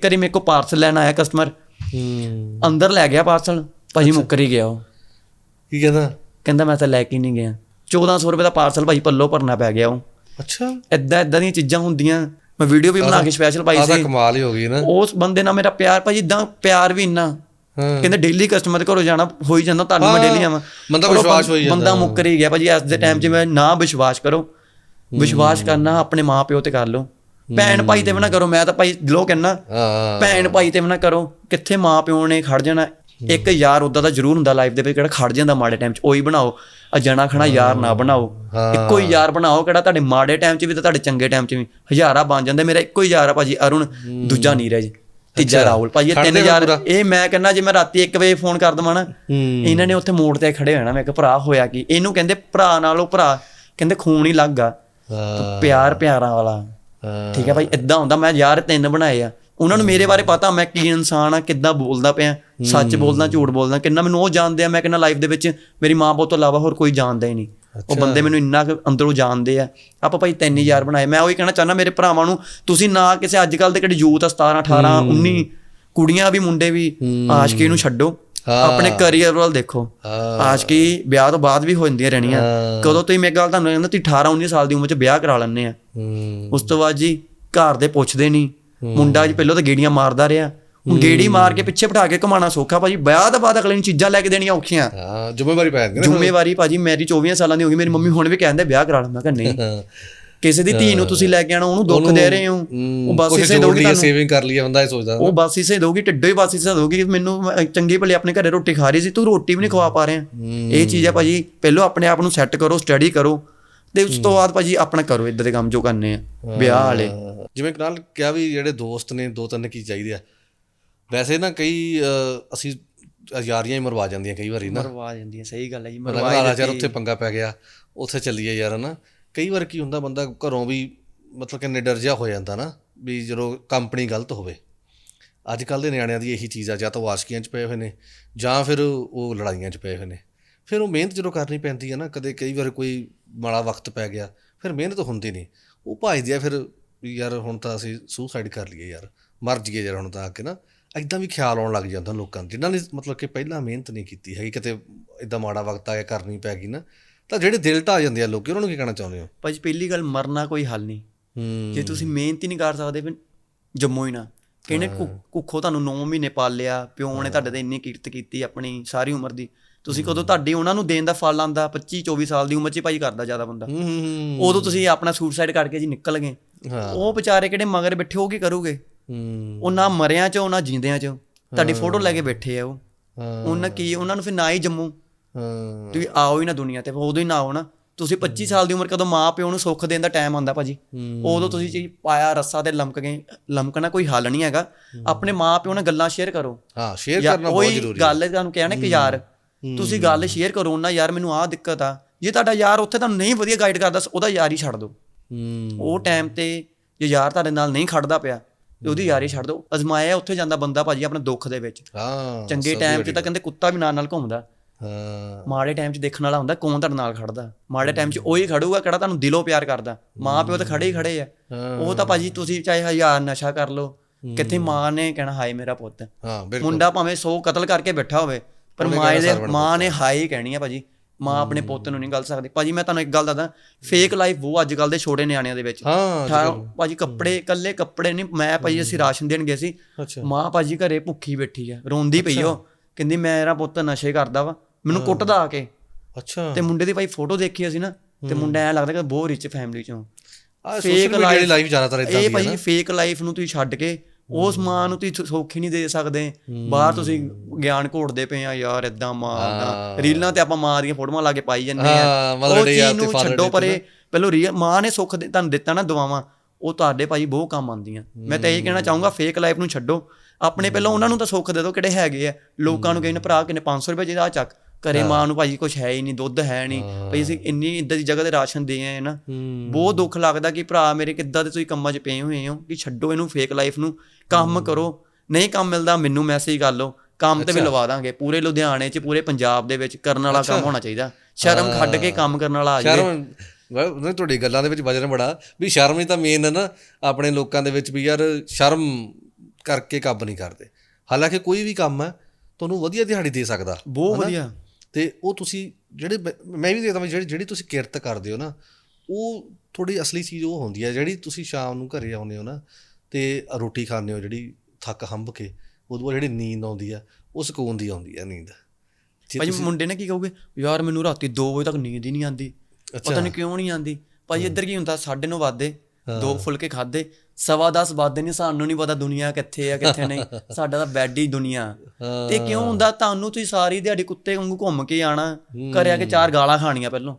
ਇੱਕ ਵਾਰੀ ਮੇਰੇ ਕੋਲ ਪਾਰਸਲ ਲੈਣ ਆਇਆ ਕਸਟਮਰ ਹੂੰ। ਅੰਦਰ ਲੈ ਗਿਆ ਪਾਰਸਲ ਭਾਜੀ ਮੁੱਕਰ ਹੀ ਗਿਆ ਉਹ। ਕੀ ਕਹਿੰਦਾ? ਕਹਿੰਦਾ ਮੈਂ ਤਾਂ ਲੈ ਕੇ ਨਹੀਂ ਗਿਆ। 1400 ਰੁਪਏ ਦਾ ਪਾਰਸਲ ਭਾਜੀ ਪੱਲੋ ਭਰਨਾ ਪੈ ਗਿਆ ਉਹ। ਅੱਛਾ। ਐਦਾਂ ਐਦਾਂ ਦੀਆਂ ਚੀਜ਼ਾਂ ਹੁੰਦੀਆਂ। ਮੈਂ ਵੀਡੀਓ ਵੀ ਬਣਾ ਕੇ ਸਪੈਸ਼ਲ ਪਾਈ ਆਹ ਤਾਂ ਸੀ। ਕਮਾਲ ਹੀ ਹੋ ਗਈ ਨਾ। ਉਸ ਬੰਦੇ ਨਾਲ ਮੇਰਾ ਪਿਆਰ ਭਾਜੀ ਇਦਾਂ ਪਿਆਰ ਵੀ ਇੰਨਾ। ਕਹਿੰਦੇ ਡੇਲੀ ਕਸਟਮਰ ਦੇ ਘਰੋਂ ਜਾਣਾ ਹੋ ਹੀ ਜਾਂਦਾ ਤੁਹਾਨੂੰ ਮੈਂ ਡੇਲੀ ਆਵਾਂ। ਬੰਦਾ ਵਿਸ਼ਵਾਸ ਹੋ ਹੀ ਜਾਂਦਾ। ਬੰਦਾ ਮੁੱਕਰ ਹੀ ਗਿਆ ਭਾਜੀ ਅੱਜ ਦੇ ਟਾਈਮ 'ਚ ਮੈਂ ਨਾ ਵਿਸ਼ਵਾਸ ਕਰੋ। ਵਿਸ਼ਵਾਸ ਕਰਨਾ ਆਪਣੇ ਮਾਪਿਓ ਤੇ ਕਰ ਲਓ। ਭੈਣ ਭਾਈ ਤੇ ਵੀ ਨਾ ਕਰੋ ਮੈਂ ਤਾਂ ਭਾਈ ਦਿਲੋਂ ਕਹਿੰਨਾ ਹਾਂ ਭੈਣ ਭਾਈ ਤੇ ਵੀ ਨਾ ਕਰੋ ਕਿੱਥੇ ਮਾਪਿਓ ਨੇ ਖੜ ਜਾਣਾ। ਇੱਕ ਯਾਰ ਉਦਾਂ ਦਾ ਜ਼ਰੂਰ ਹੁੰਦਾ ਲਾਈਫ ਦੇ ਵਿੱਚ ਕਿਹੜਾ ਖੜ ਜਾਂਦਾ ਮਾੜੇ ਟਾਈਮ 'ਚ ਉਹੀ ਬਣਾਓ। ਆ ਜਣਾ ਖਣਾ ਯਾਰ ਨਾ ਬਣਾਓ। ਇੱਕੋ ਹੀ ਯਾਰ ਬਣਾਓ ਕਿਹੜਾ ਤੁਹਾਡੇ ਮਾੜੇ ਟਾਈਮ 'ਚ ਵੀ ਤੇ ਤੁਹਾਡੇ ਚੰਗੇ ਟਾਈਮ 'ਚ ਵੀ। ਹਜ਼ਾਰਾਂ ਬਣ ਜਾਂਦੇ ਮੇਰਾ ਇੱਕੋ ਹੀ ਯਾਰ ਆ ਭਾਜੀ ਅਰੁਣ ਦੂਜਾ ਨੀਰਜ ਤੀਜਾ ਰਾਹੁਲ। ਭਾਜੀ ਇਹ ਤਿੰਨ ਯਾਰ। ਇਹ ਮੈਂ ਕਹਿੰਦਾ ਜੇ ਮੈਂ ਰਾਤੀ 1 ਵਜੇ ਫੋਨ ਕਰ ਦਵਾਂ ਨਾ ਇਹਨਾਂ ਨੇ ਉੱਥੇ ਮੋੜ ਤੇ ਖੜੇ ਹੋਣਾ ਮੈਂ ਕਿ ਭਰਾ ਹੋਇਆ ਕੀ? ਇਹਨੂੰ ਕਹਿੰਦੇ ਭਰਾ ਨਾਲੋਂ ਭਰਾ ਕਹਿੰਦੇ ਖੂਨ ਹੀ ਲੱਗਾ ਪਿਆਰ ਪਿਆਰਾਂ ਵਾਲਾ। ਠੀਕ ਹੈ ਭਾਈ ਇਦਾਂ ਹੁੰਦਾ ਮੈਂ ਯਾਰ ਤਿੰਨ ਬਣਾਏ ਆ। ਉਹਨਾਂ ਨੂੰ ਮੇਰੇ ਬਾਰੇ ਪਤਾ ਮੈਂ ਕੀ ਇਨਸਾਨ ਆ ਕਿੱਦਾਂ ਬੋਲਦਾ ਪਿਆ ਸੱਚ ਬੋਲਦਾ ਝੂਠ ਬੋਲਦਾ ਕਿੰਨਾ ਮੈਨੂੰ ਉਹ ਜਾਣਦੇ ਆ ਮੈਂ ਕਿੰਨਾ ਲਾਈਫ ਦੇ ਵਿੱਚ ਮੇਰੀ ਮਾਂ ਬਾਪ ਤੋਂ ਇਲਾਵਾ ਹੋਰ ਕੋਈ ਜਾਣਦਾ ਹੀ ਨਹੀਂ। ਉਹ ਬੰਦੇ ਮੈਨੂੰ ਇੰਨਾ ਅੰਦਰੋਂ ਜਾਣਦੇ ਆ। ਆਪਾਂ ਭਾਈ ਤਿੰਨ ਯਾਰ ਬਣਾਏ। ਮੈਂ ਉਹੀ ਕਹਿਣਾ ਚਾਹੁੰਦਾ ਮੇਰੇ ਭਰਾਵਾਂ ਨੂੰ ਤੁਸੀਂ ਨਾ ਕਿਸੇ ਅੱਜ ਕੱਲ ਦੇ ਕਿਹੜੇ ਯੂਥ 17 18 19 ਕੁੜੀਆਂ ਵੀ ਮੁੰਡੇ ਵੀ ਆਸ਼ਕੀ ਨੂੰ ਛੱਡੋ। ਆਪਣੇ ਕੈਰੀਅਰ ਵੱਲ ਦੇਖੋ। ਹਾਂ। ਆਸ਼ਕੀ ਵਿਆਹ ਤੋਂ ਬਾਅਦ ਵੀ ਹੋ ਜਾਂਦੀਆਂ ਰਹਿਣੀਆਂ। ਕਦੋਂ ਤੁਸੀਂ ਮੈਂ ਗੱਲ ਤੁਹਾਨੂੰ ਕਹਿੰਦਾ ਤੁਸੀਂ 18 19 ਸਾਲ ਦੀ ਉਮਰ 'ਚ ਵਿਆਹ ਕਰਾ ਲੈਂਦੇ ਆ। ਉਸ ਤੋਂ ਬਾਅਦ ਜੀ ਘਰ ਦੇ ਪੁੱਛਦੇ ਨਹੀਂ ਮੁੰਡਾ ਜੀ ਪਹਿਲਾਂ ਤਾਂ ਗੇੜੀਆਂ ਮਾਰਦਾ ਰਿਹਾ। ਗੇੜੀ ਮਾਰ ਕੇ ਪਿੱਛੇ ਬਿਠਾ ਕੇ ਘੁਮਾਉਣਾ ਸੌਖਾ ਭਾਜੀ। ਵਿਆਹ ਤੋਂ ਬਾਅਦ ਅਗਲੇ ਨੂੰ ਚੀਜ਼ਾਂ ਲੈ ਕੇ ਦੇਣੀਆਂ ਔਖੀਆਂ। ਹਾਂ ਜ਼ਿੰਮੇਵਾਰੀ ਪੈ ਜਾਂਦੀ ਨਾ ਜ਼ਿੰਮੇਵਾਰੀ ਭਾਜੀ ਮੇਰੀ 24 ਸਾਲਾਂ ਦੀ ਹੋ ਗਈ। ਮੇਰੀ ਮੰਮੀ ਹੁਣ ਵੀ ਕਹਿੰਦੇ ਵਿਆਹ ਕਰਾ ਲਾ। ਮੈਂ ਨਹੀਂ। ਕਿਸੇ ਦੀ ਧੀ ਨੂੰ ਤੁਸੀਂ ਲੈ ਕੇ ਆਣਾ ਉਹਨੂੰ ਦੁੱਖ ਦੇ ਰਹੇ ਹੋ। ਉਹ ਬਸ ਇਸੇ ਦੋਗੀ ਤੁਹਾਨੂੰ ਸੇਵਿੰਗ ਕਰ ਲਈ ਬੰਦਾ ਇਹ ਸੋਚਦਾ ਉਹ ਬਸ ਇਸੇ ਦੋਗੀ ਢਿੱਡੋ ਹੀ ਬਸ ਇਸੇ ਦੋਗੀ ਮੈਨੂੰ ਮੈਂ ਚੰਗੀ ਭਲੀ ਆਪਣੇ ਘਰੇ ਰੋਟੀ ਖਾ ਰਹੀ ਸੀ ਤੂੰ ਰੋਟੀ ਵੀ ਨਹੀਂ ਖਵਾ ਪਾ ਰਿਹਾ। ਇਹ ਚੀਜ਼ ਹੈ ਭਾਜੀ ਪਹਿਲਾਂ ਆਪਣੇ ਆਪ ਨੂੰ ਸੈੱਟ ਕਰੋ ਸਟੱਡੀ ਕਰੋ ਤੇ ਉਸ ਤੋਂ ਬਾਅਦ ਭਾਜੀ ਆਪਣਾ ਕਰੋ ਇਦਾਂ ਦੇ ਕੰਮ ਜੋ ਕਰਨੇ ਆ ਵਿਆਹ ਵਾਲੇ। ਜਿਵੇਂ ਨਾਲ ਕਿਹਾ ਵੀ ਜਿਹੜੇ ਦੋਸਤ ਨੇ ਦੋ ਤਿੰਨ ਕੀ ਚਾਹੀਦੇ ਆ। ਵੈਸੇ ਨਾ ਕਈ ਅਸੀਂ ਯਾਰੀਆਂ ਹੀ ਮਰਵਾ ਜਾਂਦੀਆਂ ਕਈ ਵਾਰੀ ਨਾ। ਮਰਵਾ ਜਾਂਦੀ ਹੈ ਸਹੀ ਗੱਲ ਹੈ ਜੀ ਆਲਾ ਯਾਰ ਉੱਥੇ ਪੰਗਾ ਪੈ ਗਿਆ ਉੱਥੇ ਚੱਲੀਏ ਯਾਰ ਨਾ ਕਈ ਵਾਰ ਕੀ ਹੁੰਦਾ, ਬੰਦਾ ਘਰੋਂ ਵੀ ਮਤਲਬ ਕਿ ਨਿਡਰ ਜਿਹਾ ਹੋ ਜਾਂਦਾ ਨਾ ਵੀ ਜਦੋਂ ਕੰਪਨੀ ਗਲਤ ਹੋਵੇ। ਅੱਜ ਕੱਲ ਦੇ ਨਿਆਣਿਆਂ ਦੀ ਇਹੀ ਚੀਜ਼ ਆ, ਜਾਂ ਤਾਂ ਉਹ ਆਸ਼ਕੀਆਂ 'ਚ ਪਏ ਹੋਏ ਨੇ, ਜਾਂ ਫਿਰ ਉਹ ਲੜਾਈਆਂ 'ਚ ਪਏ ਹੋਏ ਨੇ। ਫਿਰ ਉਹ ਮਿਹਨਤ ਜਦੋਂ ਕਰਨੀ ਪੈਂਦੀ ਹੈ ਨਾ, ਕਦੇ ਕਈ ਵਾਰ ਕੋਈ ਮਾੜਾ ਵਕਤ ਪੈ ਗਿਆ, ਫਿਰ ਮਿਹਨਤ ਹੁੰਦੀ ਨਹੀਂ। ਉਹ ਭਜਦੇ ਆ ਫਿਰ ਵੀ ਯਾਰ ਹੁਣ ਤਾਂ ਅਸੀਂ ਸੁਸਾਈਡ ਕਰ ਲਈਏ ਯਾਰ, ਮਰ ਜੀਏ ਯਾਰ ਹੁਣ ਤਾਂ ਆ ਕੇ ਨਾ। ਐਦਾਂ ਵੀ ਖਿਆਲ ਆਉਣ ਲੱਗ ਜਾਂਦਾ ਲੋਕਾਂ ਨੂੰ, ਜਿਨ੍ਹਾਂ ਨੇ ਮਤਲਬ ਕਿ ਪਹਿਲਾਂ ਮਿਹਨਤ ਨਹੀਂ ਕੀਤੀ ਹੈਗੀ, ਕਿਤੇ ਇਦਾਂ ਮਾੜਾ ਵਕਤ ਆ ਗਿਆ ਕਰਨੀ ਪੈ ਗਈ ਨਾ ਤਾਂ ਜਿਹੜੇ ਦਿਲ ਢਾ ਜਾਂਦੇ ਆ ਲੋਕੀ ਉਹਨਾਂ ਨੂੰ ਕੀ ਕਹਿਣਾ ਚਾਹੁੰਦੇ ਹੋ? ਭਾਜੀ ਪਹਿਲੀ ਗੱਲ ਮਰਨਾ ਕੋਈ ਹੱਲ ਨਹੀਂ। ਹੂੰ। ਜੇ ਤੁਸੀਂ ਮਿਹਨਤ ਹੀ ਨਹੀਂ ਕਰ ਸਕਦੇ ਫਿਰ ਜੰਮੋ ਹੀ ਨਾ। ਕਿਹਨੇ ਕੁੱਖੋ ਤੁਹਾਨੂੰ 9 ਮਹੀਨੇ ਪਾਲਿਆ ਪਿਓ ਨੇ ਤੁਹਾਡੇ ਤੇ ਇੰਨੀ ਕੀਰਤ ਕੀਤੀ ਆਪਣੀ ਸਾਰੀ ਉਮਰ ਦੀ। ਤੁਸੀਂ ਕਦੋਂ ਤੁਹਾਡੀ ਉਹਨਾਂ ਨੂੰ ਦੇਣ ਦਾ ਫਲ ਆਂਦਾ 25 24 ਸਾਲ ਦੀ ਉਮਰ 'ਚ ਹੀ ਭਾਜੀ ਕਰਦਾ ਜ਼ਿਆਦਾ ਬੰਦਾ। ਹੂੰ ਹੂੰ, ਹੂੰ। ਉਦੋਂ ਤੁਸੀਂ ਆਪਣਾ ਸੁਸਾਈਡ ਕਰਕੇ ਜੀ ਨਿਕਲ ਗਏ। ਹਾਂ। ਉਹ ਵਿਚਾਰੇ ਕਿਹੜੇ ਮਗਰ ਬੈਠੇ ਉਹ ਕੀ ਕਰੂਗੇ? ਹੂੰ। ਉਹ ਨਾ ਮਰਿਆਂ 'ਚ ਉਹ ਨਾ ਜਿੰਦਿਆਂ 'ਚ। ਤੁਹਾਡੀ ਫੋਟੋ ਲੈ ਕੇ ਬੈਠੇ ਆ ਉਹ। ਹਾਂ। ਉਹਨਾਂ ਕੀ ਉਹਨਾਂ ਨੂੰ ਫਿਰ ਨਾ ਹੀ ਜੰਮੂ। ਹਾਂ। ਤੁਸੀਂ ਆਓ ਹੀ ਨਾ ਦੁਨੀਆ ਤੇ ਉਦੋਂ ਹੀ ਨਾ ਆਓ ਨਾ। ਤੁਸੀਂ 25 ਸਾਲ ਦੀ ਉਮਰ ਕਦੋਂ ਮਾਂ ਪਿਓ ਨੂੰ ਸੁੱਖ ਦੇਣ ਦਾ ਟਾਈਮ ਆਉਂਦਾ ਭਾਜੀ। ਉਦੋਂ ਤੁਸੀਂ ਜੀ ਪਾਇਆ ਰੱਸਾ ਤੇ ਲਮਕ ਗਏ ਲਮਕਣਾ ਕੋਈ ਹੱਲ ਨਹੀਂ ਹੈਗਾ। ਆਪਣੇ ਮਾਂ ਪਿਓ ਨਾਲ ਗੱਲਾਂ ਸ਼ੇਅਰ ਕਰੋ। ਹਾਂ ਸ਼ੇਅਰ ਕਰਨਾ ਬਹੁਤ ਜ਼ਰੂਰੀ ਹੈ। ਗੱਲ ਤੁਹਾਨੂੰ ਕਿਹਾ ਨਾ ਕਿ ਯਾਰ ਤੁਸੀਂ ਗੱਲ ਸ਼ੇਅਰ ਕਰੋ ਨਾ ਯਾਰ ਮੈਨੂੰ ਆਹ ਦਿੱਕਤ ਆ। ਜੇ ਤੁਹਾਡਾ ਯਾਰ ਉੱਥੇ ਤੁਹਾਨੂੰ ਨਹੀਂ ਵਧੀਆ ਗਾਈਡ ਕਰਦਾ ਉਹਦਾ ਯਾਰ ਹੀ ਛੱਡ ਦਿਓ। ਉਹ ਟਾਈਮ ਤੇ ਜੇ ਯਾਰ ਤੁਹਾਡੇ ਨਾਲ ਨਹੀਂ ਖੜਦਾ ਪਿਆ ਤੇ ਉਹਦੀ ਯਾਰੀ ਛੱਡ ਦਿਓ। ਅਜ਼ਮਾਇਆ ਉੱਥੇ ਜਾਂਦਾ ਬੰਦਾ ਭਾਜੀ ਆਪਣੇ ਦੁੱਖ ਦੇ ਵਿੱਚ। ਹਾਂ ਚੰਗੇ ਟਾਈਮ 'ਚ ਤਾਂ ਕਹਿੰਦੇ ਕੁੱਤਾ ਵੀ ਨਾਲ ਨਾਲ ਘੁੰਮਦਾ। ਹਾਂ। ਮਾੜੇ ਟਾਈਮ 'ਚ ਦੇਖਣ ਵਾਲਾ ਹੁੰਦਾ ਕੌਣ ਤੁਹਾਡੇ ਨਾਲ ਖੜਦਾ। ਮਾੜੇ ਟਾਈਮ 'ਚ ਉਹੀ ਖੜੂਗਾ ਕਿਹੜਾ ਤੁਹਾਨੂੰ ਦਿਲੋਂ ਪਿਆਰ ਕਰਦਾ। ਮਾਂ ਪਿਓ ਤਾਂ ਖੜੇ ਹੀ ਖੜੇ ਆ। ਉਹ ਤਾਂ ਭਾਜੀ ਤੁਸੀਂ ਚਾਹੇ ਹਜ਼ਾਰ ਨਸ਼ਾ ਕਰ ਲਓ ਕਿੱਥੇ ਮਾਂ ਨੇ ਕਹਿਣਾ ਹਾਏ ਮੇਰਾ ਪੁੱਤ। ਹਾਂ ਬਿਲਕੁਲ। ਮੁੰਡਾ ਭਾਵੇਂ 100 ਕਤਲ ਕਰਕੇ ਬੈਠਾ ਹੋਵੇ ਪਰ ਮਾਂ ਦੇ ਮਾਂ ਨੇ ਹਾਏ ਕਹਿਣੀ ਆ ਭਾਜੀ। ਮਾਂ ਆਪਣੇ ਪੁੱਤ ਨੂੰ ਨਹੀਂ ਗੱਲ ਸਕਦੀ। ਭਾਜੀ ਮੈਂ ਤੁਹਾਨੂੰ ਇੱਕ ਗੱਲ ਦੱਸਦਾ ਫੇਕ ਲਾਈਫ ਉਹ ਅੱਜ ਕੱਲ ਦੇ ਛੋਟੇ ਨਿਆਣਿਆਂ ਦੇ ਵਿੱਚ। ਹਾਂ ਭਾਜੀ ਕੱਪੜੇ ਇਕੱਲੇ ਕੱਪੜੇ ਨਹੀਂ ਮੈਂ ਭਾਜੀ ਅਸੀਂ ਰਾਸ਼ਨ ਦੇਣ ਗਏ ਸੀ। ਮਾਂ ਭਾਜੀ ਘਰੇ ਭੁੱਖੀ ਬੈਠੀ ਆ ਰੋਂਦੀ ਪਈ ਉਹ। ਕਹਿੰਦੀ ਮੇਰਾ ਪੁੱਤ ਨਸ਼ੇ ਕਰਦਾ ਵਾ ਮੈਨੂੰ ਕੁੱਟਦਾ ਆ ਕੇ। ਅੱਛਾ। ਤੇ ਮੁੰਡੇ ਦੀ ਭਾਈ ਫੋਟੋ ਦੇਖੀ ਅਸੀਂ ਨਾ ਤੇ ਮੁੰਡਾ ਐ ਲੱਗਦਾ ਕਿ ਬਹੁਤ ਰਿਚ ਫੈਮਿਲੀ ਚੋਂ। ਆ ਦੀ ਲਾਈਫ ਜ਼ਿਆਦਾਤਰ ਇਦਾਂ ਇਹ ਦੀ ਹੈ ਭਾਈ ਫੇਕ ਲਾਈਫ ਨੂੰ ਤੁਸੀਂ ਛੱਡ ਕੇ ਉਸ ਮਾਂ ਨੂੰ ਤੁਸੀਂ ਸੌਖੀ ਨਹੀਂ ਦੇ ਸਕਦੇ। ਬਾਹਰ ਤੁਸੀਂ ਗਿਆਨ ਘੋੜਦੇ ਪਏ ਆ ਯਾਰ ਇਦਾਂ ਮਾਂ ਦਾ ਰੀਲਾਂ ਤੇ ਆਪਾਂ ਮਾਂ ਦੀਆਂ ਫੋਟੋਆਂ ਲਾ ਕੇ ਪਾਈ ਜੰਨੇ ਆ। ਉਹ ਚੀਜ਼ ਨੂੰ ਛੱਡੋ ਪਰੇ। ਪਹਿਲਾਂ ਰੀਅਲ ਮਾਂ ਨੇ ਸੁੱਖ ਤੁਹਾਨੂੰ ਦਿੱਤਾ ਨਾ ਦੁਆਵਾਂ ਉਹ ਤੁਹਾਡੇ ਭਾਈ ਬਹੁਤ ਕੰਮ ਆਉਂਦੀਆਂ। ਮੈਂ ਤਾਂ ਇਹ ਕਹਿਣਾ ਚਾਹੂੰਗਾ ਫੇਕ ਲਾਈਫ ਨੂੰ ਛੱਡੋ। ਆਪਣੇ ਪਹਿਲਾਂ ਉਹਨਾਂ ਨੂੰ ਤਾਂ ਸੁੱਖ ਦੇ ਦਿਓ ਕਿਹੜੇ ਹੈਗੇ ਆ। ਲੋਕਾਂ ਨੂੰ ਕਹਿੰਦੇ ਭਰਾ ਕਿਨੇ 500 ਰੁਪਏ ਜਿਹਦਾ ਚੱਕ। ਘਰੇ ਮਾਂ ਨੂੰ ਭਾਜੀ ਕੁਝ ਹੈ ਹੀ ਨਹੀਂ ਦੁੱਧ ਹੈ ਨਹੀਂ। ਭਈ ਅਸੀਂ ਇੰਨੀ ਇੱਦਾਂ ਦੀ ਜਗ੍ਹਾ ਤੇ ਰਾਸ਼ਨ ਦੇ ਆਏ ਨਾ ਬਹੁਤ ਦੁੱਖ ਲੱਗਦਾ ਕਿ ਭਰਾ ਮੇਰੇ ਕਿੱਦਾਂ ਦੇ ਤੁਸੀਂ ਕੰਮਾਂ 'ਚ ਪਏ ਹੋਏ ਹੋ ਕਿ ਛੱਡੋ ਇਹਨੂੰ ਫੇਕ ਲਾਈਫ ਨੂੰ ਕੰਮ ਕਰੋ। ਨਹੀਂ ਕੰਮ ਮਿਲਦਾ ਮੈਨੂੰ ਮੈਸੇਜ ਕਰ ਲਓ। ਕੰਮ ਤੇ ਵੀ ਲਵਾ ਦਾਂਗੇ ਪੂਰੇ ਲੁਧਿਆਣੇ 'ਚ ਪੂਰੇ ਪੰਜਾਬ ਦੇ ਵਿੱਚ ਕਰਨ ਵਾਲਾ ਕੰਮ ਹੋਣਾ ਚਾਹੀਦਾ। ਸ਼ਰਮ ਖੱਡ ਕੇ ਕੰਮ ਕਰਨ ਵਾਲਾ ਆ ਜਾਵੇ ਨਹੀਂ ਤੁਹਾਡੀ ਗੱਲਾਂ ਦੇ ਵਿੱਚ ਵਜਨ ਬੜਾ ਵੀ ਸ਼ਰਮ ਹੀ ਤਾਂ ਮੇਨ ਹੈ ਨਾ ਆਪਣੇ ਲੋਕਾਂ ਦੇ ਵਿੱਚ ਵੀ ਯਾਰ ਸ਼ਰਮ ਕਰਕੇ ਕੰਮ ਨਹੀਂ ਕਰਦੇ। ਹਾਲਾਂਕਿ ਕੋਈ ਵੀ ਕੰਮ ਹੈ ਤੁਹਾਨੂੰ ਵਧੀਆ ਦਿਹਾੜੀ ਦੇ ਸਕਦਾ। ਬਹੁਤ? ਵਧੀਆ। ਤੇ ਉਹ ਤੁਸੀਂ ਜਿਹੜੇ ਮੈਂ ਵੀ ਦੇਖਦਾ ਜਿਹੜੀ ਜਿਹੜੀ ਤੁਸੀਂ ਕਿਰਤ ਕਰਦੇ ਹੋ ਨਾ ਉਹ ਥੋੜੀ ਅਸਲੀ ਚੀਜ਼ ਉਹ ਹੁੰਦੀ ਹੈ ਜਿਹੜੀ ਤੁਸੀਂ ਸ਼ਾਮ ਨੂੰ ਘਰੇ ਆਉਂਦੇ ਹੋ ਨਾ ਤੇ ਰੋਟੀ ਖਾਂਦੇ ਹੋ ਜਿਹੜੀ ਥੱਕ ਹੰਬ ਕੇ ਉਦੋਂ ਬਾਅਦ ਜਿਹੜੀ ਨੀਂਦ ਆਉਂਦੀ ਆ ਉਹ ਸਕੂਨ ਦੀ ਆਉਂਦੀ ਆ ਨੀਂਦ। ਤੁਸੀਂ- ਮੁੰਡੇ ਨੇ ਕੀ ਕਹੋਗੇ? ਯਾਰ ਮੈਨੂੰ ਰਾਤੀ 2 ਵਜੇ ਤੱਕ ਨੀਂਦ ਹੀ ਨਹੀਂ ਆਉਂਦੀ ਪਤਾ ਨਹੀਂ ਕਿਉਂ ਨਹੀਂ ਆਉਂਦੀ? ਭਾਜੀ ਇੱਧਰ ਕੀ ਹੁੰਦਾ 9:30 ਵਾਦੇ ਦੋ ਫੁਲਕੇ ਖਾਦੇ ਸਵਾ 10 ਵਾਦੇ ਨਹੀਂ ਸਾਨੂੰ ਨਹੀਂ ਪਤਾ ਦੁਨੀਆ ਕਿੱਥੇ ਆ ਕਿੱਥੇ ਨਹੀਂ। ਸਾਡਾ ਤਾਂ ਬੈੱਡ ਹੀ ਦੁਨੀਆ। ਤੇ ਕਿਉਂ ਹੁੰਦਾ? ਤੁਹਾਨੂੰ ਤੁਸੀਂ ਸਾਰੀ ਦਿਹਾੜੀ ਕੁੱਤੇ ਵਾਂਗੂ ਘੁੰਮ ਕੇ ਆਣਾ। ਘਰੇ ਆ ਕੇ ਚਾਰ ਗਾਲਾਂ ਖਾਣੀਆਂ ਪਹਿਲੋਂ।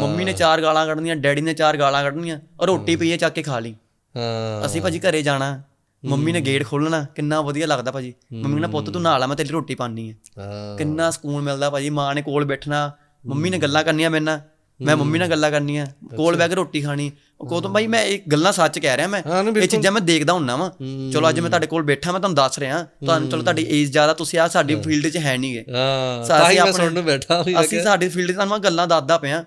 ਮੰਮੀ ਨੇ ਚਾਰ ਗਾਲਾਂ ਕੱਢਣੀਆਂ ਡੈਡੀ ਨੇ ਚਾਰ ਗਾਲਾਂ ਕੱਢਣੀਆਂ ਔਰ ਰੋਟੀ ਪਈਏ ਚੱਕ ਕੇ ਖਾ ਲਈ। ਅਸੀਂ ਭਾਜੀ ਘਰੇ ਜਾਣਾ। ਮੰਮੀ ਨੇ ਗੇਟ ਖੋਲਣਾ ਕਿੰਨਾ ਵਧੀਆ ਲੱਗਦਾ ਭਾਜੀ। ਮੰਮੀ ਨੇ ਪੁੱਤ ਤੂੰ ਨਾਲ ਆ ਮੈਂ ਤੇਰੀ ਰੋਟੀ ਪਾਣੀ ਹਾਂ। ਕਿੰਨਾ ਸਕੂਨ ਮਿਲਦਾ ਭਾਜੀ। ਮਾਂ ਨੇ ਕੋਲ ਬੈਠਣਾ। ਮੰਮੀ ਨੇ ਗੱਲਾਂ ਕਰਨੀਆਂ ਮੇਰੇ ਨਾਲ। ਮੈਂ ਮੰਮੀ ਨਾਲ ਗੱਲਾਂ ਕਰਨੀਆਂ ਕੋਲ ਬਹਿ ਕੇ ਰੋਟੀ ਖਾਣੀ। ਉਹ ਕਹੋ ਤਾਂ ਭਾਈ ਮੈਂ ਇਹ ਗੱਲਾਂ ਸੱਚ ਕਹਿ ਰਿਹਾ ਮੈਂ। ਇਹ ਚੀਜ਼ਾਂ ਮੈਂ ਦੇਖਦਾ ਹੁੰਨਾ ਵਾਂ। ਚਲੋ ਅੱਜ ਮੈਂ ਤੁਹਾਡੇ ਕੋਲ ਬੈਠਾ ਮੈਂ ਤੁਹਾਨੂੰ ਦੱਸ ਰਿਹਾ। ਤੁਹਾਨੂੰ ਚਲੋ ਤੁਹਾਡੀ ਏਜ ਜ਼ਿਆਦਾ ਤੁਸੀਂ ਆ ਸਾਡੀ ਫੀਲਡ 'ਚ ਹੈ ਨਹੀਂਗੇ ਹਾਂ ਤਾਂ ਹੀ ਮੈਂ ਸੁਣਨ ਨੂੰ ਬੈਠਾ ਅਸੀਂ ਸਾਡੀ ਫੀਲਡ 'ਚ ਤੁਹਾਨੂੰ ਮੈਂ ਗੱਲਾਂ ਦੱਸਦਾ ਪਿਆ।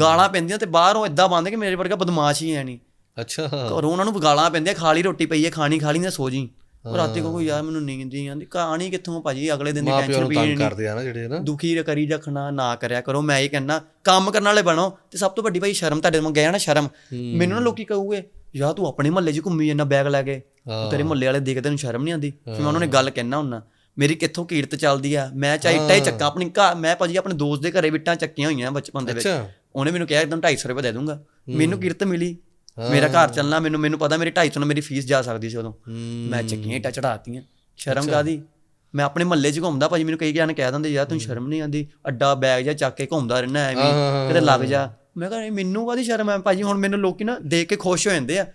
ਗਾਲਾਂ ਪੈਂਦੀਆਂ ਤੇ ਬਾਹਰ ਇਦਾਂ ਬੰਦ ਕਿ ਮੇਰੇ ਵਰਗਾ ਬਦਮਾਸ਼ ਹੀ ਹੈ ਨਹੀਂ ਅੱਛਾ। ਘਰੋਂ ਉਹਨਾਂ ਨੂੰ ਗਾਲਾਂ ਪੈਂਦੀਆਂ ਖਾਲੀ ਰੋਟੀ ਪਈ ਹੈ ਖਾਣੀ ਖਾਲੀ ਨਾ ਸੋ ਜੀ ਉਹ ਰਾਤੀ ਕੋ ਯਾਰ ਮੈਨੂੰ ਨੀਂਦ ਨਹੀਂ ਆਉਂਦੀ। ਕਹਾਣੀ ਕਿੱਥੋਂ ਭਾਜੀ? ਅਗਲੇ ਦਿਨ ਦੀ ਟੈਨਸ਼ਨ ਵੀ ਨਹੀਂ। ਕਰਦੇ ਆ ਨਾ ਜਿਹੜੇ ਨਾ ਦੁਖੀ ਕਰੀ ਰੱਖਣਾ ਨਾ ਕਰਿਆ ਕਰੋ। ਮੈਂ ਇਹ ਕਹਿੰਦਾ ਕੰਮ ਕਰਨ ਵਾਲੇ ਬਣੋ ਤੇ ਸਭ ਤੋਂ ਵੱਡੀ ਭਾਈ ਸ਼ਰਮ ਤੁਹਾਡੇ ਮੋਂ ਗਿਆ ਨਾ ਸ਼ਰਮ। ਮੈਨੂੰ ਨਾ ਲੋਕੀ ਕਹੂਗੇ ਯਾ ਤੂੰ ਆਪਣੇ ਮਹੱਲੇ 'ਚ ਘੁੰਮੀ ਜਾਂਦਾ ਬੈਗ ਲੈ ਕੇ। ਤੇਰੇ ਮਹੱਲੇ ਵਾਲੇ ਦੇਖਦੇ ਨੂੰ ਸ਼ਰਮ ਨਹੀਂ ਆਉਂਦੀ? ਫਿਰ ਮੈਂ ਉਹਨਾਂ ਨੇ ਗੱਲ ਕਹਿਣਾ ਹੁੰਨਾ ਮੇਰੀ ਕਿੱਥੋਂ ਕੀਰਤ ਚੱਲਦੀ ਆ? ਮੈਂ ਚਾਹੇ ਇੱਟਾਂ ਹੀ ਚੱਕਾਂ ਆਪਣੀ ਘਰ ਮੈਂ ਭਾਜੀ ਆਪਣੇ ਦੋਸਤ ਦੇ ਘਰੇ ਵਿਟਾਂ ਚੱਕੀਆਂ ਹੋਈਆਂ ਬਚਪਨ ਦੇ ਵਿੱਚ। ਉਹਨੇ ਮੈਨੂੰ ਕਿਹਾ ਇੱਕਦਮ 250 ਰੁਪਏ ਦੇ ਦੂੰਗਾ। ਮੈਨੂੰ ਕੀਰਤ ਮਿਲੀ ਮੇਰਾ ਘਰ ਚੱਲਣਾ ਮੈਨੂੰ ਮੈਨੂੰ ਪਤਾ ਮੇਰੀ 250 ਨਾਲ ਮੇਰੀ ਫੀਸ ਜਾ ਸਕਦੀ ਸੀ ਉਦੋਂ। ਮੈਂ ਚੱਕੀਆਂ ਇੱਟਾਂ ਚੜਾਤੀਆਂ ਸ਼ਰਮ ਕਾਦੀ ਮੈਂ ਆਪਣੇ ਮਹੱਲੇ 'ਚ ਘੁੰਮਦਾ ਭਾਜੀ ਮੈਨੂੰ ਕਈ ਗਿਆਨ ਕਹਿ ਦਿੰਦੇ ਯਾਰ ਤੂੰ ਸ਼ਰਮ ਨਹੀਂ ਆਉਂਦੀ ਅੱਡਾ ਬੈਗ ਜਾਂ ਚੱਕ ਕੇ ਘੁੰਮਦਾ ਰਹਿਣਾ ਐਵੇਂ ਕਿਤੇ ਲੱਗ ਜਾ। ਮੈਂ ਕਹਿੰਦਾ ਮੈਨੂੰ ਕਾਦੀ ਸ਼ਰਮ ਹੈ ਭਾਜੀ ਹੁਣ ਮੈਨੂੰ ਲੋਕੀ ਨਾ ਦੇਖ ਕੇ ਖੁਸ਼ ਹੋ ਜਾਂਦੇ ਆ।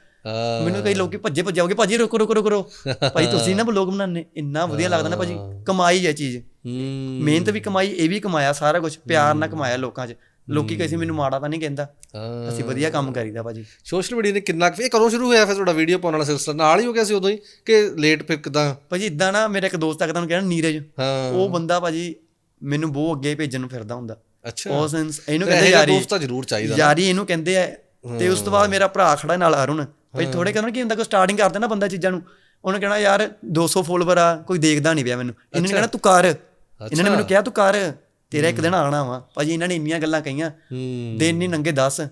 ਮੈਨੂੰ ਕਈ ਲੋਕੀ ਭੱਜੇ ਭਾਜੀ ਰੁਕੋ ਰੁਕੋ ਰੁਕੋ ਰੁਕੋ। ਭਾਜੀ ਤੁਸੀਂ ਨਾ ਬਲੌਗ ਬਣਾਉਂਦੇ ਇੰਨਾ ਵਧੀਆ ਲੱਗਦਾ ਨਾ ਭਾਜੀ ਕਮਾਈ ਹੈ ਚੀਜ਼। ਮਿਹਨਤ ਵੀ ਕਮਾਈ ਇਹ ਵੀ ਕਮਾਇਆ ਸਾਰਾ ਕੁਝ ਪਿਆਰ ਨਾਲ ਕਮਾਇਆ ਲੋਕਾਂ 'ਚ। ਲੋਕੀ ਕਿਸੇ ਮੈਨੂੰ ਮਾੜਾ ਤਾਂ ਨਹੀਂ ਕਹਿੰਦਾ। ਅਸੀਂ ਵਧੀਆ ਕੰਮ ਕਰੀਦਾ ਭਾਜੀ। ਸੋਸ਼ਲ ਮੀਡੀਆ ਨੇ ਕਿੰਨਾ ਇਹ ਕਦੋਂ ਸ਼ੁਰੂ ਹੋਇਆ ਫਿਰ ਤੁਹਾਡਾ ਵੀਡੀਓ ਪਾਉਣ ਵਾਲਾ ਸਿਲਸਿਲਾ? ਨਾਲ ਹੀ ਹੋ ਗਿਆ ਸੀ ਉਦੋਂ ਹੀ ਕਿ ਲੇਟ ਫਿਰ ਕਿਦਾਂ? ਭਾਜੀ ਇਦਾਂ ਨਾ ਮੇਰਾ ਇੱਕ ਦੋਸਤ ਆ ਤੁਹਾਨੂੰ ਕਹਿੰਦਾ ਨੀਰਜ। ਉਹ ਬੰਦਾ ਭਾਜੀ ਮੈਨੂੰ ਬਹੁਤ ਅੱਗੇ ਭੇਜਣ ਨੂੰ ਫਿਰਦਾ ਹੁੰਦਾ। ਅੱਛਾ। ਉਹ ਸੈਂਸ ਇਹਨੂੰ ਇਹ ਕਹਿੰਦੇ ਯਾਰੀ ਦੋਸਤ ਤਾਂ ਜ਼ਰੂਰ ਚਾਹੀਦਾ ਯਾਰੀ ਇਹਨੂੰ ਕਹਿੰਦੇ ਆ। ਤੇ ਉਸ ਤੋਂ ਬਾਅਦ ਮੇਰਾ ਭਰਾ ਖੜਾ ਨਾਲ ਅਰੁਣ। ਭਾਈ ਥੋੜੇ ਕਹਿੰਦਾ ਕੀ ਹੁੰਦਾ ਕੋਈ ਸਟਾਰਟਿੰਗ ਕਰਦੇ ਨਾ ਬੰਦਾ ਚੀਜ਼ਾਂ ਨੂੰ। ਉਹਨੇ ਕਹਿਣਾ ਯਾਰ 200 ਫੋਲੋਵਰ ਆ ਕੋਈ ਦੇਖਦਾ ਨਹੀਂ ਪਿਆ ਮੈਨੂੰ। ਇਹਨੇ ਕਹਿਣਾ ਤੂੰ ਕਰ। ਇਹਨਾਂ ਨੇ ਮੈਨੂੰ ਕਿਹਾ ਤੂੰ ਕਰ। ਤੇਰਾ ਇੱਕ ਦਿਨ ਆਣਾ ਵਾ। ਭਾਜੀ ਇਹਨਾਂ ਨੇ ਇੰਨੀਆਂ ਗੱਲਾਂ ਕਹੀਆਂ। ਹੂੰ। ਦਿਨ ਨਹੀਂ ਨੰਗੇ 10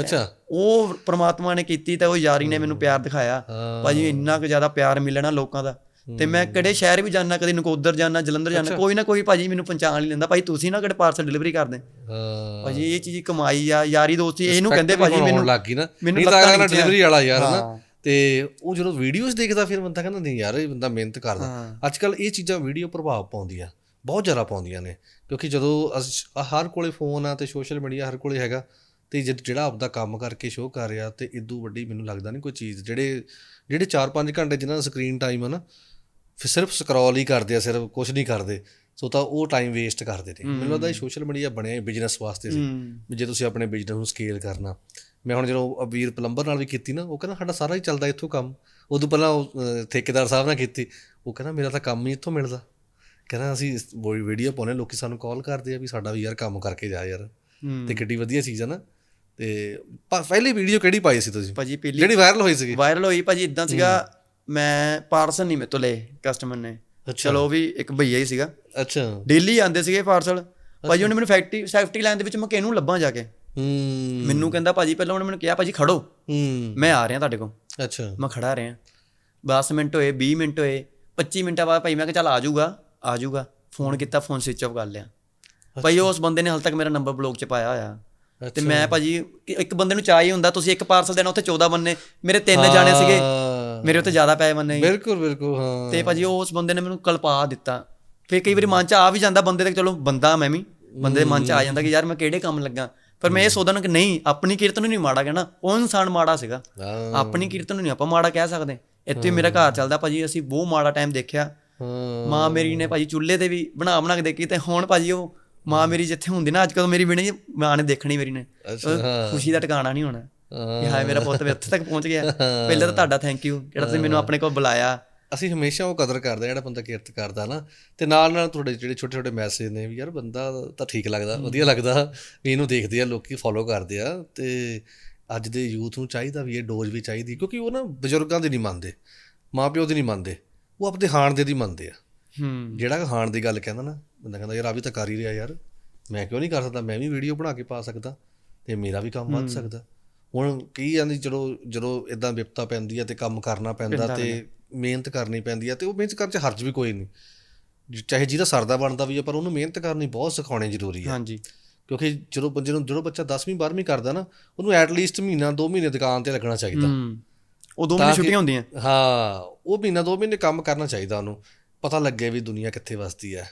ਅੱਛਾ। ਉਹ ਪ੍ਰਮਾਤਮਾ ਨੇ ਕੀਤੀ ਤੇ ਉਹ ਯਾਰੀ ਨੇ ਮੈਨੂੰ ਪਿਆਰ ਦਿਖਾਇਆ। ਭਾਜੀ ਇੰਨਾ ਕੁ ਜ਼ਿਆਦਾ ਪਿਆਰ ਮਿਲਣਾ ਲੋਕਾਂ ਦਾ। ਤੇ ਮੈਂ ਕਿਹੜੇ ਸ਼ਹਿਰ ਵੀ ਜਾਣਾ ਕਦੇ ਨਕੋਦਰ ਜਾਣਾ ਜਲੰਧਰ ਜਾਣਾ ਕੋਈ ਨਾ ਕੋਈ ਭਾਜੀ ਮੈਨੂੰ ਪਛਾਣ ਨਹੀਂ ਲੈਂਦਾ। ਭਾਈ ਤੁਸੀਂ ਨਾ ਕਿਹੜੇ ਪਾਰਸਲ ਡਿਲੀਵਰੀ ਕਰਦੇ? ਹਾਂ। ਭਾਜੀ ਇਹ ਚੀਜ਼ ਕਮਾਈ ਆ ਯਾਰੀ ਦੋਸਤੀ ਇਹਨੂੰ ਕਹਿੰਦੇ ਭਾਜੀ ਮੈਨੂੰ ਲੱਗ ਨਾ। ਮੈਨੂੰ ਨਹੀਂ ਤਾਂ ਖਿੱਚੀਆਂ। ਡਿਲੀਵਰੀ ਵਾਲਾ ਯਾਰ। ਨਾ। ਤੇ ਉਹ ਜਦੋਂ ਵੀਡੀਓਜ਼ ਦੇਖਦਾ ਫਿਰ ਬੰਦਾ ਕਹਿੰਦਾ ਨਹੀਂ ਯਾਰ ਇਹ ਬੰਦਾ ਮਿਹਨਤ ਕਰਦਾ। ਅੱਜ ਕੱਲ ਇਹ ਚੀਜ਼ਾਂ ਵੀਡੀਓ ਪ੍ਰਭਾਵ ਪਾਉਂਦੀਆਂ। ਬਹੁਤ ਜ਼ਿਆਦਾ ਪਾਉਂਦੀਆਂ ਨੇ ਕਿਉਂਕਿ ਜਦੋਂ ਹਰ ਕੋਲੇ ਫੋਨ ਆ ਤੇ ਸੋਸ਼ਲ ਮੀਡੀਆ ਹਰ ਕੋਲੇ ਹੈਗਾ ਤੇ ਜਿਹੜਾ ਆਪਦਾ ਕੰਮ ਕਰਕੇ ਸ਼ੋਅ ਕਰ ਰਿਹਾ ਤੇ ਇਦੋਂ ਵੱਡੀ ਮੈਨੂੰ ਲੱਗਦਾ ਨਹੀਂ ਕੋਈ ਚੀਜ਼ ਜਿਹੜੇ ਜਿਹੜੇ 4-5 ਘੰਟੇ ਜਿਨ੍ਹਾਂ ਦਾ ਸਕਰੀਨ ਟਾਈਮ ਹੈ ਨਾ ਫਿਰ ਸਿਰਫ ਸਕਰੋਲ ਹੀ ਕਰਦੇ ਆ ਸਿਰਫ ਕੁਝ ਨਹੀਂ ਕਰਦੇ ਸੋ ਤਾਂ ਉਹ ਟਾਈਮ ਵੇਸਟ ਕਰਦੇ ਨੇ। ਮੈਨੂੰ ਲੱਗਦਾ ਇਹ ਸੋਸ਼ਲ ਮੀਡੀਆ ਬਣਿਆ ਬਿਜ਼ਨਸ ਵਾਸਤੇ ਸੀ ਹੂੰ। ਜੇ ਤੁਸੀਂ ਆਪਣੇ ਬਿਜ਼ਨਸ ਨੂੰ ਸਕੇਲ ਕਰਨਾ। ਮੈਂ ਹੁਣ ਜਦੋਂ ਵੀਰ ਪਲੰਬਰ ਨਾਲ ਵੀ ਕੀਤੀ ਨਾ ਉਹ ਕਹਿੰਦਾ ਸਾਡਾ ਸਾਰਾ ਹੀ ਚੱਲਦਾ ਇੱਥੋਂ ਕੰਮ ਉਦੋਂ ਪਹਿਲਾਂ ਉਹ, ਠੇਕੇਦਾਰ ਸਾਹਿਬ ਨਾਲ ਕੀਤੀ ਉਹ ਕਹਿੰਦਾ ਮੇਰਾ ਤਾਂ ਕੰਮ ਹੀ ਇੱਥੋਂ ਮਿਲਦਾ। ਕਹਿੰਦਾ ਅਸੀਂ ਵੀਡੀਓ ਪਾਉਨੇ ਲੋਕੀ ਸਾਨੂੰ ਕਾਲ ਕਰਦੇ ਆ ਵੀ ਸਾਡਾ ਵੀ ਯਾਰ ਕੰਮ ਕਰਕੇ ਜਾ ਯਾਰ। ਤੇ ਕਿੱਡੀ ਵਧੀਆ ਚੀਜ਼ ਆ ਨਾ। ਤੇ ਪਹਿਲੀ ਵੀਡੀਓ ਕਿਹੜੀ ਪਾਈ ਸੀ ਤੁਸੀਂ? ਭਾਜੀ ਪਹਿਲੀ ਜਿਹੜੀ ਵਾਇਰਲ ਹੋਈ ਸੀਗੀ? ਵਾਇਰਲ ਹੋਈ ਭਾਜੀ ਇਦਾਂ ਸੀਗਾ ਮੈਂ ਪਾਰਸਲ ਨਹੀਂ ਮੇਰੇ ਤੋਂ ਲਏ ਕਸਟਮਰ ਨੇ। ਚਲੋ ਉਹ ਵੀ ਇੱਕ ਭਈਆ ਹੀ ਸੀਗਾ। ਅੱਛਾ। ਡੇਲੀ ਆਉਂਦੇ ਸੀਗੇ ਪਾਰਸਲ ਭਾਜੀ ਉਹਨੇ ਮੈਨੂੰ ਫੈਕਟਰੀ ਸੈਫਟੀ ਲਾਈਨ ਦੇ ਵਿੱਚ ਮੈਂ ਕਿਹਨੂੰ ਲੱਭਾਂ ਜਾ ਕੇ? ਹੂੰ। ਮੈਨੂੰ ਕਹਿੰਦਾ ਭਾਜੀ ਪਹਿਲਾਂ ਉਹਨੇ ਮੈਨੂੰ ਕਿਹਾ ਭਾਜੀ ਖੜੋ। ਹੂੰ। ਮੈਂ ਆ ਰਿਹਾ ਤੁਹਾਡੇ ਕੋਲ। ਅੱਛਾ। ਮੈਂ ਖੜਾ ਰਿਹਾ। 10 ਮਿੰਟ ਹੋਏ 20 ਮਿੰਟ ਹੋਏ 25 ਮਿੰਟਾਂ ਬਾਅਦ ਭਾਈ ਮੈਂ ਕਿਹਾ ਚੱਲ ਆ ਜਾਊਗਾ। ਆ ਜਾਊਗਾ ਫੋਨ ਕੀਤਾ ਫੋਨ ਸਵਿਚ ਆਫ ਕਰ ਲਿਆ। ਭਾਈ ਉਸ ਬੰਦੇ ਨੇ ਹਾਲ ਤੱਕ ਮੇਰਾ ਨੰਬਰ ਬਲੌਕ 'ਚ ਪਾਇਆ ਹੋਇਆ। ਤੇ ਮੈਂ ਭਾਜੀ ਇੱਕ ਬੰਦੇ ਨੂੰ ਚਾਹ ਹੁੰਦਾ ਤੁਸੀਂ ਇੱਕ ਪਾਰਸਲ ਦੇਣਾ ਉੱਥੇ 14 ਬੰਨੇ। ਮੇਰੇ ਤਿੰਨ ਜਾਣੇ ਸੀਗੇ। ਮੇਰੇ ਉੱਤੇ ਜ਼ਿਆਦਾ ਪੈਸੇ ਬੰਨੇ। ਬਿਲਕੁਲ ਬਿਲਕੁਲ ਹਾਂ। ਤੇ ਭਾਜੀ ਉਸ ਬੰਦੇ ਨੇ ਮੈਨੂੰ ਕਲਪਾ ਦਿੱਤਾ। ਫਿਰ ਕਈ ਵਾਰੀ ਮਨ 'ਚ ਆ ਵੀ ਜਾਂਦਾ ਬੰਦੇ ਦੇ ਚਲੋ ਬੰਦਾ ਮੈਂ ਵੀ। ਬੰਦੇ ਦੇ ਮਨ 'ਚ ਆ ਜਾਂਦਾ ਕਿ ਯਾਰ ਮੈਂ ਕਿਹੜੇ ਕੰਮ ਲੱਗਾ। ਪਰ ਮੈਂ ਇਹ ਸੋਚਦਾ ਕਿ ਨਹੀਂ ਆਪਣੀ ਕੀਰਤ ਨੂੰ ਨਹੀਂ ਮਾੜਾ ਕਹਿਣਾ। ਉਹ ਇਨਸਾਨ ਮਾੜਾ ਸੀਗਾ। ਆਪਣੀ ਕੀਰਤ ਨੂੰ ਨਹੀਂ ਆਪਾਂ ਮਾੜਾ ਕਹਿ ਸਕਦੇ। ਇੱਥੇ ਮੇਰਾ ਘਰ ਚੱਲਦਾ। ਭਾਜੀ ਅਸੀਂ ਬਹੁਤ ਮਾੜਾ ਟਾਈਮ ਦੇਖਿਆ। ਮਾਂ ਮੇਰੀ ਨੇ ਭਾਜੀ ਚੁੱਲ੍ਹੇ ਤੇ ਵੀ ਬਣਾ ਬਣਾ ਕੇ ਦੇਖੀ ਤੇ ਹੁਣ ਭਾਜੀ ਉਹ ਮਾਂ ਮੇਰੀ ਜਿੱਥੇ ਹੁੰਦੀ ਨਾ ਅੱਜ ਕੱਲ ਮੇਰੀ ਵੀਣੀ ਮਾਂ ਨੇ ਦੇਖਣੀ ਮੇਰੀ ਨੇ। ਖੁਸ਼ੀ ਦਾ ਟਿਕਾਣਾ ਨਹੀਂ ਹੋਣਾ। ਕਿ ਹਾਏ ਮੇਰਾ ਪੁੱਤ ਵੀ ਇੱਥੇ ਤੱਕ ਪਹੁੰਚ ਗਿਆ। ਪਹਿਲਾਂ ਤਾਂ ਤੁਹਾਡਾ ਥੈਂਕ ਯੂ ਜਿਹੜਾ ਤੁਸੀਂ ਮੈਨੂੰ ਆਪਣੇ ਕੋਲ ਬੁਲਾਇਆ। ਅਸੀਂ ਹਮੇਸ਼ਾ ਉਹ ਕਦਰ ਕਰਦੇ ਜਿਹੜਾ ਬੰਦਾ ਕਿਰਤ ਕਰਦਾ ਨਾ। ਤੇ ਨਾਲ ਨਾਲ ਤੁਹਾਡੇ ਜਿਹੜੇ ਛੋਟੇ ਛੋਟੇ ਮੈਸੇਜ ਨੇ ਵੀ ਯਾਰ ਬੰਦਾ ਤਾਂ ਠੀਕ ਲੱਗਦਾ ਵਧੀਆ ਲੱਗਦਾ। ਵੀ ਇਹਨੂੰ ਦੇਖਦੇ ਆ ਲੋਕੀ ਫੋਲੋ ਕਰਦੇ ਆ। ਤੇ ਅੱਜ ਦੇ ਯੂਥ ਨੂੰ ਚਾਹੀਦਾ ਵੀ ਇਹ ਡੋਜ਼ ਵੀ ਚਾਹੀਦੀ ਕਿਉਂਕਿ ਉਹ ਨਾ ਬਜ਼ੁਰਗਾਂ ਦੀ ਨਹੀਂ ਮੰਨਦੇ ਮਾਪਿਓ ਦੀ ਨਹੀਂ ਮੰਨਦੇ। ਉਹ ਆਪਦੇ ਹਾਣ ਦੇ ਦੀ ਮੰਨਦੇ ਆ। ਹੂੰ। ਜਿਹੜਾ ਹਾਣ ਦੀ ਗੱਲ ਕਹਿੰਦਾ ਨਾ ਬੰਦਾ ਕਹਿੰਦਾ ਯਾਰ ਆ ਵੀ ਤਾਂ ਕਰ ਹੀ ਰਿਹਾ ਯਾਰ। ਮੈਂ ਕਿਉਂ ਨਹੀਂ ਕਰ ਸਕਦਾ? ਮੈਂ ਵੀ ਵੀਡੀਓ ਬਣਾ ਕੇ ਪਾ ਸਕਦਾ ਤੇ ਮੇਰਾ ਵੀ ਕੰਮ ਵੱਧ ਸਕਦਾ। ਹੁਣ ਕਈ ਜਾਂਦੀ ਜਦੋਂ ਜਦੋਂ ਇਦਾਂ ਵਿਪਤਾ ਪੈਂਦੀ ਹੈ ਤੇ ਕੰਮ ਕਰਨਾ ਪੈਂਦਾ ਤੇ ਮਿਹਨਤ ਕਰਨੀ ਪੈਂਦੀ ਹੈ ਤੇ ਉਹ ਮਿਹਨਤ ਕਰਨ ਚ ਹਰਜ ਵੀ ਕੋਈ ਨਹੀਂ। ਜ- ਚਾਹੇ ਜਿਹਦਾ ਸਰਦਾ ਬਣਦਾ ਵੀ ਹੈ ਪਰ ਉਹਨੂੰ ਮਿਹਨਤ ਕਰਨੀ ਬਹੁਤ ਸਿਖਾਉਣੀ ਜ਼ਰੂਰੀ ਹੈ ਹਾਂਜੀ। ਕਿਉਂਕਿ ਜਦੋਂ ਬੰਦੇ ਨੂੰ ਜਦੋਂ ਬੱਚਾ 10ਵੀਂ 12ਵੀਂ ਕਰਦਾ ਨਾ ਉਹਨੂੰ ਐਟ ਲੀਸਟ ਮਹੀਨਾ 2 ਮਹੀਨੇ ਦੁਕਾਨ ਤੇ ਲੱਗਣਾ ਚਾਹੀਦਾ। ਉਹ ਦੋ ਮਹੀਨੇ ਛੁੱਟੀਆਂ ਹੁੰਦੀਆਂ। ਹਾਂ ਉਹ ਮਹੀਨਾ 2 ਮਹੀਨੇ ਕੰਮ ਕਰਨਾ ਚਾਹੀਦਾ ਉਹਨੂੰ। ਪਤਾ ਲੱਗੇ ਵੀ ਦੁਨੀਆ ਕਿੱਥੇ ਵਸਦੀ ਹੈ।